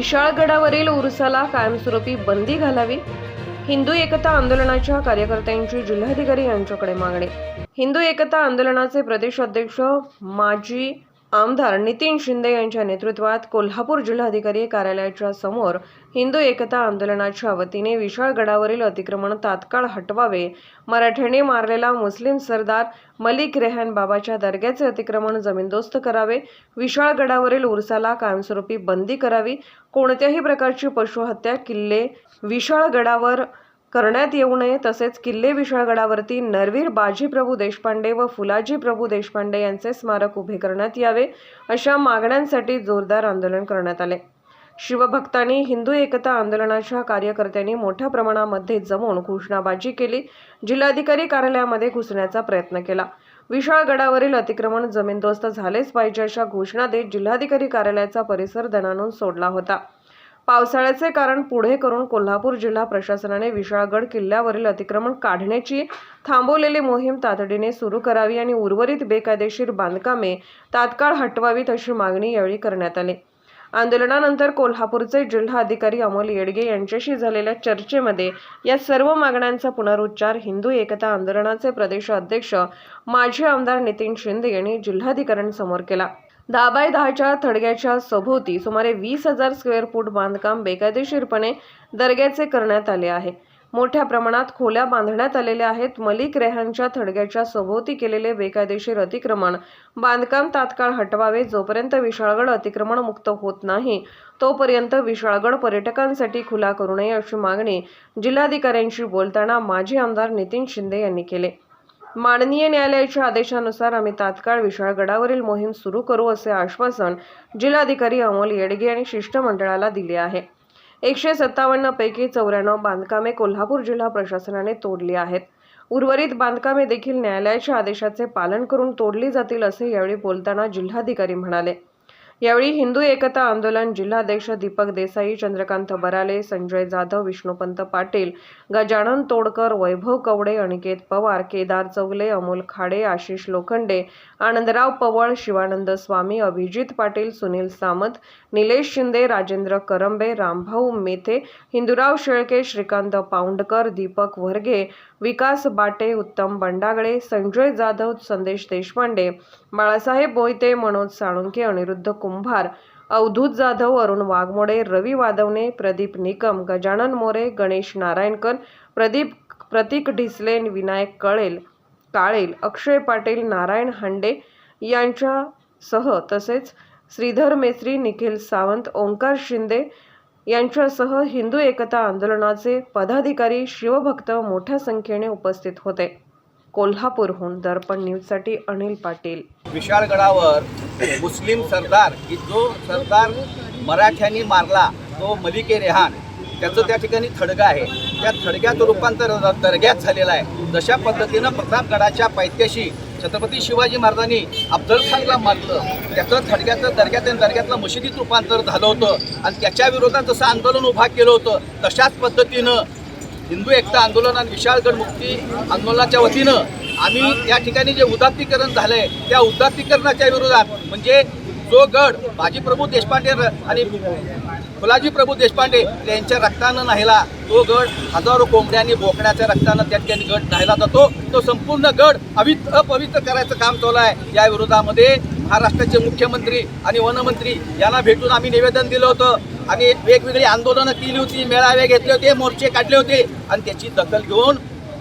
विशाळगडावरील उरुसाला कायमस्वरूपी बंदी घालावी. हिंदू एकता आंदोलनाच्या कार्यकर्त्यांची जिल्हाधिकारी यांच्याकडे मागणी. हिंदू एकता आंदोलनाचे प्रदेश अध्यक्ष माजी आमदार नितीन शिंदे यांच्या नेतृत्वात कोल्हापूर जिल्हाधिकारी कार्यालयाच्या समोर हिंदू एकता आंदोलनाच्या वतीने विशाळगडावरील अतिक्रमण तात्काळ हटवावे. मराठ्यांनी मारलेला मुस्लिम सरदार मलिक रेहान बाबाच्या दर्ग्याचे अतिक्रमण जमीनदोस्त करावे. विशाळगडावरील उरसाला कायमस्वरूपी बंदी करावी. कोणत्याही प्रकारची पशुहत्या किल्ले विशाळगडावर करण्यात येऊ नये तसेच किल्ले विशाळगडावरती नरवीर बाजीप्रभू देशपांडे व फुलाजी प्रभू देशपांडे यांचे स्मारक उभे करण्यात यावे अशा मागण्यांसाठी जोरदार आंदोलन करण्यात आले. शिवभक्तांनी हिंदू एकता आंदोलनाच्या कार्यकर्त्यांनी मोठ्या प्रमाणामध्ये जमून घोषणाबाजी केली जिल्हाधिकारी कार्यालयामध्ये घुसण्याचा प्रयत्न केला. विशाळगडावरील अतिक्रमण जमीनदोस्त झालेच पाहिजे अशा घोषणा देत जिल्हाधिकारी कार्यालयाचा परिसर दणानून सोडला होता. पावसाळ्याचे कारण पुढे करून कोल्हापूर जिल्हा प्रशासनाने विशाळगड किल्ल्यावरील अतिक्रमण काढण्याची थांबवलेली मोहीम तातडीने सुरू करावी आणि उर्वरित बेकायदेशीर बांधकामे तात्काळ हटवावीत अशी मागणी यावेळी करण्यात आली. आंदोलनानंतर कोल्हापूरचे जिल्हाधिकारी अमोल येडगे यांच्याशी झालेल्या चर्चेमध्ये या सर्व मागण्यांचा पुनरुच्चार हिंदू एकता आंदोलनाचे प्रदेश अध्यक्ष माजी आमदार नितीन शिंदे यांनी जिल्हाधिकाऱ्यांसमोर केला. दहा बाय दहाच्या थडग्याच्या सभोवती सुमारे वीस हजार स्क्वेअर फूट बांधकाम बेकायदेशीरपणे दर्ग्याचे करण्यात आले आहे. मोठ्या प्रमाणात खोल्या बांधण्यात आलेल्या आहेत. मलिक रेहानच्या थडग्याच्या सभोवती केलेले बेकायदेशीर अतिक्रमण बांधकाम तात्काळ हटवावे. जोपर्यंत विशाळगड अतिक्रमण मुक्त होत नाही तोपर्यंत विशाळगड पर्यटकांसाठी खुला करू नये अशी मागणी जिल्हाधिकाऱ्यांशी बोलताना माजी आमदार नितीन शिंदे यांनी केले. माननीय न्यायालयाच्या आदेशानुसार आम्ही तात्काळ विशाळगडावरील मोहीम सुरू करू असे आश्वासन जिल्हाधिकारी अमोल येडगे यांनी शिष्टमंडळाला दिले आहे. एकशे सत्तावन्न पैकी चौऱ्याण्णव बांधकामे कोल्हापूर जिल्हा प्रशासनाने तोडली आहेत. उर्वरित बांधकामे देखील न्यायालयाच्या आदेशाचे पालन करून तोडली जातील असे यावेळी बोलताना जिल्हाधिकारी म्हणाले. यावेळी हिंदू एकता आंदोलन जिल्हाध्यक्ष दीपक देसाई चंद्रकांत बराले संजय जाधव विष्णुपंत पाटील गजानन तोडकर वैभव कवडे अनिकेत पवार केदार चौगले अमोल खाडे आशिष लोखंडे आनंदराव पवळ शिवानंद स्वामी अभिजित पाटील सुनील सामंत निलेश शिंदे राजेंद्र करंबे रामभाऊ मेथे हिंदुराव शेळके श्रीकांत पाऊंडकर दीपक वर्गे विकास बाटे उत्तम बंडागळे संजय जाधव संदेश देशपांडे बाळासाहेब मोहिते मनोज साळुंके अनिरुद्ध कुंभार अवधूत जाधव अरुण वाघमोडे रवी वादवणे प्रदीप निकम गजानन मोरे गणेश नारायणकर प्रदीप प्रतीक ढिसले विनायक कळेल काळेल अक्षय पाटील नारायण हांडे यांच्यासह तसेच श्रीधर मेत्री निखिल सावंत ओंकार शिंदे यांच्यासह हिंदू एकता आंदोलनाचे पदाधिकारी शिवभक्त मोठ्या संख्येने उपस्थित होते. कोल्हापूरहून दर्पण न्यूजसाठी अनिल पाटील. विशाळगडावर मुस्लिम सरदार की जो सरदार मराठ्यांनी मारला तो मलिके रेहान. त्याचं त्या ठिकाणी थडगा आहे. त्या थडग्याचं रूपांतर दर्ग्यात झालेलं आहे. जशा पद्धतीनं प्रतापगडाच्या पायथ्याशी छत्रपती शिवाजी महाराजांनी अफजल खानला मारलं त्याचं थडक्याचं दर्ग्यात आणि दर्ग्यातलं मशिदीत रूपांतर झालं होतं आणि त्याच्या विरोधात जसं आंदोलन उभा केलं होतं तशाच पद्धतीनं हिंदू एकता आंदोलन आणि विशाळगड मुक्ती आंदोलनाच्या वतीनं आम्ही या ठिकाणी जे उदात्तीकरण झालं आहे त्या उदात्तीकरणाच्या विरोधात म्हणजे जो गड बाजीप्रभू देशपांडे र- आणि फुलाजी प्रभू देशपांडे यांच्या रक्तानं नाहिला तो गड हजारो कोंबड्यांनी आणि बोकड्याच्या रक्तानं त्या ठिकाणी गड नाहिला जातो. तो संपूर्ण गड अवित अपवित्र करायचं काम चालू आहे. या विरोधामध्ये महाराष्ट्राचे मुख्यमंत्री आणि वनमंत्री यांना भेटून आम्ही निवेदन दिलं होतं. आणि वेगवेगळी आंदोलनं केली होती मेळावे घेतले होते मोर्चे काढले होते. आणि त्याची दखल घेऊन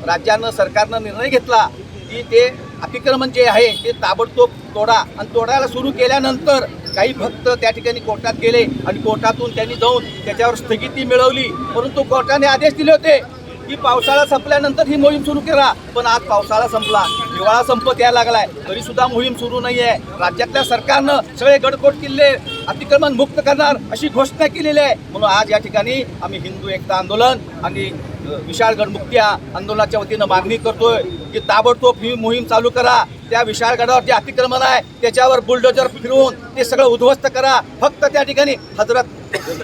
राज्यानं सरकारनं निर्णय घेतला की ते अतिक्रमण जे आहे ते ताबडतोब तोडा. आणि तोडायला सुरू केल्यानंतर काही भक्त त्या ठिकाणी कोर्टात गेले आणि कोर्टातून त्यांनी जाऊन त्याच्यावर स्थगिती मिळवली. परंतु कोर्टाने आदेश दिले होते की पावसाळा संपल्यानंतर ही मोहीम सुरू करा. पण आज पावसाळा संपला. हिवाळा संपत यायला लागलाय. तरी सुद्धा मोहीम सुरू नाही आहे राज्यातल्या सरकारनं सगळे गडकोट किल्ले अतिक्रमण मुक्त करणार अशी घोषणा केलेली आहे. म्हणून आज या ठिकाणी आम्ही हिंदू एकता आंदोलन आणि अ, विशाळगड आंदोलनाच्या वतीनं मागणी करतोय की ताबडतोब ही मोहीम चालू करा. त्या विशाळगडावर जे अतिक्रमण आहे त्याच्यावर बुलडोजर फिरवून ते सगळं उद्ध्वस्त करा. फक्त त्या ठिकाणी हजरत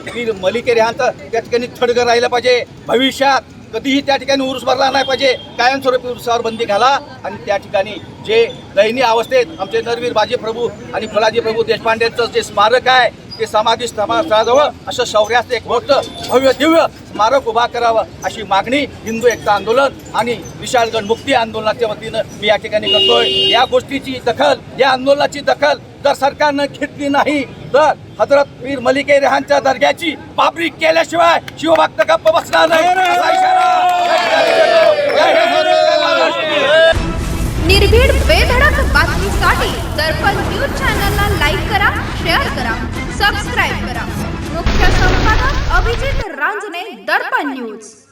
पीर मलिके रेहांचं त्या ठिकाणी थडगं राहिलं पाहिजे. भविष्यात कधीही त्या ठिकाणी उरूस भरला नाही पाहिजे. कायमस्वरूपी उरुसावर बंदी घाला आणि त्या ठिकाणी जे दयनीय अवस्थेत आमचे नरवीर बाजी प्रभू आणि फुलाजी प्रभू देशपांडेंचं जे स्मारक आहे ते समाधी स्थळाजवळ असं शौर्याचं एक मोठं भव्य दिव्य स्मारक उभा करावं अशी मागणी हिंदू एकता आंदोलन आणि विशाळगड मुक्ती आंदोलनाच्या वतीनं मी या ठिकाणी करतोय. या गोष्टीची दखल या आंदोलनाची दखल जर सरकारनं घेतली नाही तर हजरत पीर मलिके रेहांच्या दर्ग्याची पाबरी केल्याशिवाय शिवभक्त गप्प बसणार नाही. निर्भीड बेधडक बातमीसाठी दर्पण न्यूज चॅनलला लाईक करा शेअर करा. सबस्क्राईब करा. मुख्य संपादक अभिजित रांजणे दर्पण न्यूज.